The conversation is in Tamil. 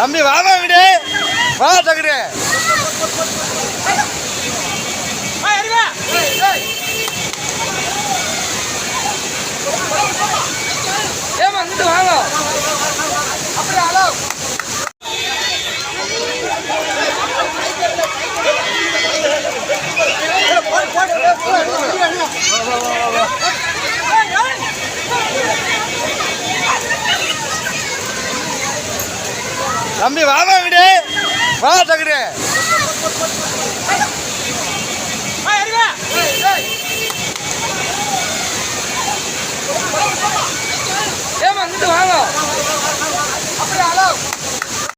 தம்பி வா வாங்கடே வா தகுடே ஏமா இங்கிட்டு வாங்க. அப்படியே ஹலோ? தம்பி வா விடு. வா தகுடு. ஏமா இங்கிட்டு வாங்க.